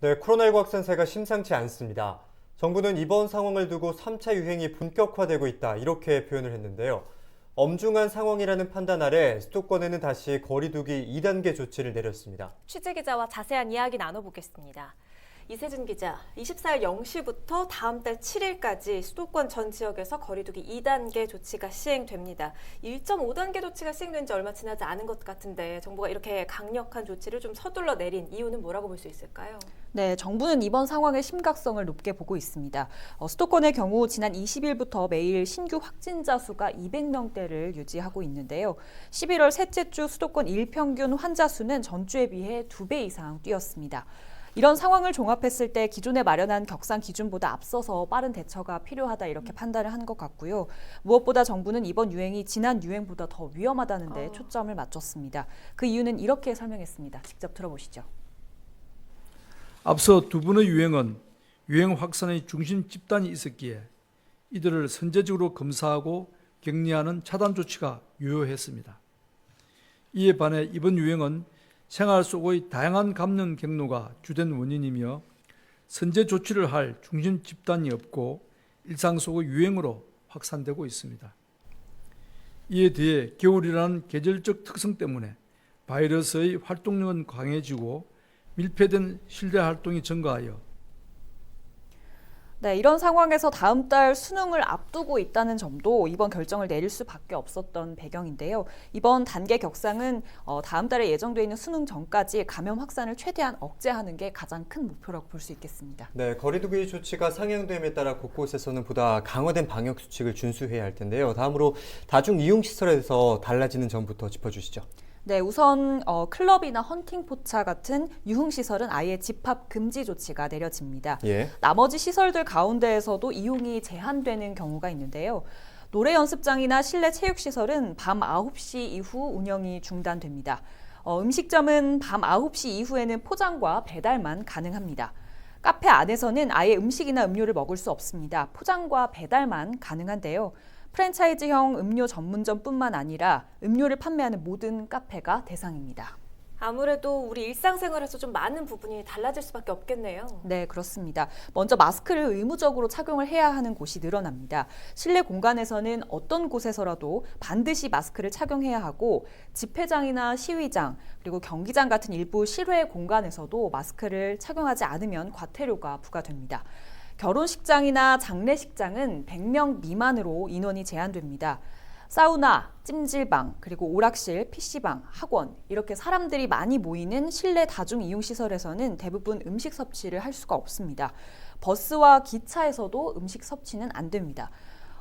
네, 코로나19 확산세가 심상치 않습니다. 정부는 이번 상황을 두고 3차 유행이 본격화되고 있다 이렇게 표현을 했는데요. 엄중한 상황이라는 판단 아래 수도권에는 다시 거리두기 2단계 조치를 내렸습니다. 취재 기자와 자세한 이야기 나눠보겠습니다. 이세준 기자, 24일 0시부터 다음 달 7일까지 수도권 전 지역에서 거리두기 2단계 조치가 시행됩니다. 1.5단계 조치가 시행된 지 얼마 지나지 않은 것 같은데 정부가 이렇게 강력한 조치를 좀 서둘러 내린 이유는 뭐라고 볼 수 있을까요? 네, 정부는 이번 상황의 심각성을 높게 보고 있습니다. 어, 수도권의 경우 지난 20일부터 매일 신규 확진자 수가 200명대를 유지하고 있는데요. 11월 셋째 주 수도권 일평균 환자 수는 전주에 비해 2배 이상 뛰었습니다. 이런 상황을 종합했을 때 기존에 마련한 격상 기준보다 앞서서 빠른 대처가 필요하다 이렇게 판단을 한 것 같고요. 무엇보다 정부는 이번 유행이 지난 유행보다 더 위험하다는 데 어. 초점을 맞췄습니다. 그 이유는 이렇게 설명했습니다. 직접 들어보시죠. 앞서 두 번의 유행은 유행 확산의 중심 집단이 있었기에 이들을 선제적으로 검사하고 격리하는 차단 조치가 유효했습니다. 이에 반해 이번 유행은 생활 속의 다양한 감염 경로가 주된 원인이며 선제 조치를 할 중심 집단이 없고 일상 속의 유행으로 확산되고 있습니다. 이에 대해 겨울이라는 계절적 특성 때문에 바이러스의 활동력은 강해지고 밀폐된 실내 활동이 증가하여 네, 이런 상황에서 다음 달 수능을 앞두고 있다는 점도 이번 결정을 내릴 수밖에 없었던 배경인데요. 이번 단계 격상은 어, 다음 달에 예정돼 있는 수능 전까지 감염 확산을 최대한 억제하는 게 가장 큰 목표라고 볼 수 있겠습니다. 네, 거리두기 조치가 상향됨에 따라 곳곳에서는 보다 강화된 방역 수칙을 준수해야 할 텐데요. 다음으로 다중 이용 시설에서 달라지는 점부터 짚어주시죠. 네, 우선 어, 클럽이나 헌팅 포차 같은 유흥 시설은 아예 집합 금지 조치가 내려집니다. 예. 나머지 시설들 가운데에서도 이용이 제한되는 경우가 있는데요. 노래 연습장이나 실내 체육 시설은 밤 9시 이후 운영이 중단됩니다. 어, 음식점은 밤 9시 이후에는 포장과 배달만 가능합니다. 카페 안에서는 아예 음식이나 음료를 먹을 수 없습니다. 포장과 배달만 가능한데요. 프랜차이즈형 음료 전문점뿐만 아니라 음료를 판매하는 모든 카페가 대상입니다. 아무래도 우리 일상생활에서 좀 많은 부분이 달라질 수밖에 없겠네요. 네, 그렇습니다. 먼저 마스크를 의무적으로 착용을 해야 하는 곳이 늘어납니다. 실내 공간에서는 어떤 곳에서라도 반드시 마스크를 착용해야 하고 집회장이나 시위장 그리고 경기장 같은 일부 실외 공간에서도 마스크를 착용하지 않으면 과태료가 부과됩니다. 결혼식장이나 장례식장은 100명 미만으로 인원이 제한됩니다. 사우나, 찜질방, 그리고 오락실, PC방, 학원 이렇게 사람들이 많이 모이는 실내 다중 이용 시설에서는 대부분 음식 섭취를 할 수가 없습니다. 버스와 기차에서도 음식 섭취는 안 됩니다.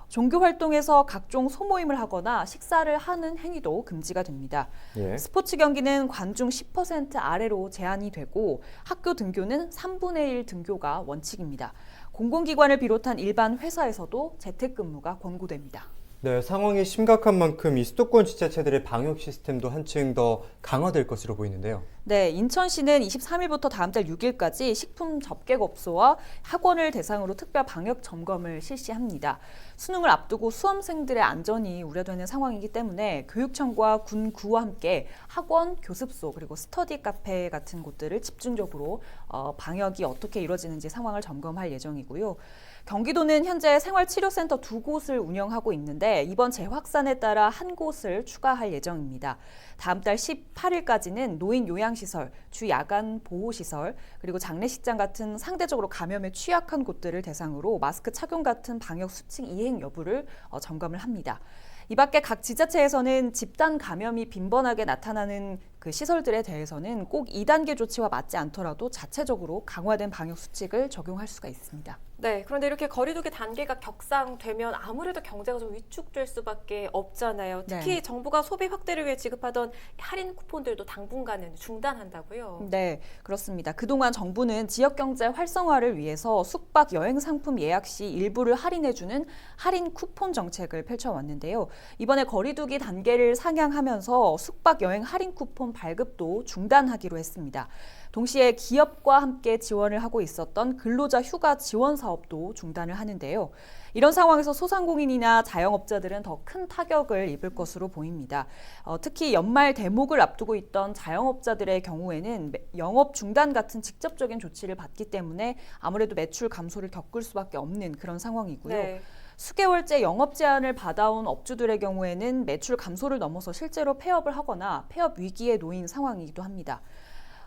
종교 활동에서 각종 소모임을 하거나 식사를 하는 행위도 금지가 됩니다. 예. 스포츠 경기는 관중 10% 아래로 제한이 되고 학교 등교는 3분의 1 등교가 원칙입니다. 공공기관을 비롯한 일반 회사에서도 재택근무가 권고됩니다. 네, 상황이 심각한 만큼 이 수도권 지자체들의 방역 시스템도 한층 더 강화될 것으로 보이는데요. 네, 인천시는 23일부터 다음 달 6일까지 식품 접객업소와 학원을 대상으로 특별 방역 점검을 실시합니다. 수능을 앞두고 수험생들의 안전이 우려되는 상황이기 때문에 교육청과 군구와 함께 학원, 교습소 그리고 스터디 카페 같은 곳들을 집중적으로 어, 방역이 어떻게 이루어지는지 상황을 점검할 예정이고요. 경기도는 현재 생활치료센터 두 곳을 운영하고 있는데 이번 재확산에 따라 한 곳을 추가할 예정입니다. 다음 달 18일까지는 노인 요양 시설, 주 야간 보호시설, 그리고 장례식장 같은 상대적으로 감염에 취약한 곳들을 대상으로 마스크 착용 같은 방역 수칙 이행 여부를 어, 점검을 합니다. 이 밖에 각 지자체에서는 집단 감염이 빈번하게 나타나는 그 시설들에 대해서는 꼭 2단계 조치와 맞지 않더라도 자체적으로 강화된 방역 수칙을 적용할 수가 있습니다. 네, 그런데 이렇게 거리두기 단계가 격상되면 아무래도 경제가 좀 위축될 수밖에 없잖아요. 특히 네. 정부가 소비 확대를 위해 지급하던 할인 쿠폰들도 당분간은 중단한다고요. 네, 그렇습니다. 그동안 정부는 지역 경제 활성화를 위해서 숙박 여행 상품 예약 시 일부를 할인해주는 할인 쿠폰 정책을 펼쳐왔는데요. 이번에 거리두기 단계를 상향하면서 숙박 여행 할인 쿠폰 발급도 중단하기로 했습니다. 동시에 기업과 함께 지원을 하고 있었던 근로자 휴가 지원 사업 도 중단을 하는데요. 이런 상황에서 소상공인이나 자영업자들은 더 큰 타격을 입을 것으로 보입니다. 어, 특히 연말 대목을 앞두고 있던 자영업자들의 경우에는 매- 영업 중단 같은 직접적인 조치를 받기 때문에 아무래도 매출 감소를 겪을 수밖에 없는 그런 상황이고요. 네. 수개월째 영업 제한을 받아온 업주들의 경우에는 매출 감소를 넘어서 실제로 폐업을 하거나 폐업 위기에 놓인 상황이기도 합니다.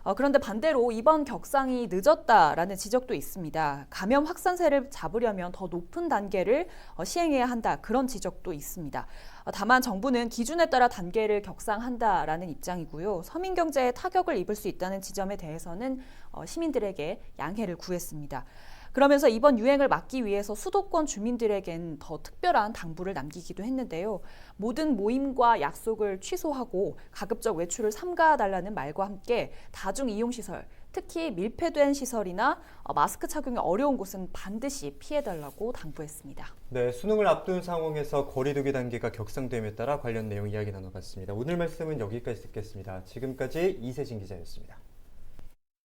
어, 그런데 반대로 이번 격상이 늦었다라는 지적도 있습니다. 감염 확산세를 잡으려면 더 높은 단계를 어, 시행해야 한다 그런 지적도 있습니다. 어, 다만 정부는 기준에 따라 단계를 격상한다라는 입장이고요. 서민 경제에 타격을 입을 수 있다는 지점에 대해서는 어, 시민들에게 양해를 구했습니다. 그러면서 이번 유행을 막기 위해서 수도권 주민들에겐 더 특별한 당부를 남기기도 했는데요. 모든 모임과 약속을 취소하고 가급적 외출을 삼가달라는 말과 함께 다중 이용 시설, 특히 밀폐된 시설이나 어, 마스크 착용이 어려운 곳은 반드시 피해달라고 당부했습니다. 네, 수능을 앞둔 상황에서 거리두기 단계가 격상됨에 따라 관련 내용 이야기 나눠봤습니다. 오늘 말씀은 여기까지 듣겠습니다. 지금까지 이세진 기자였습니다.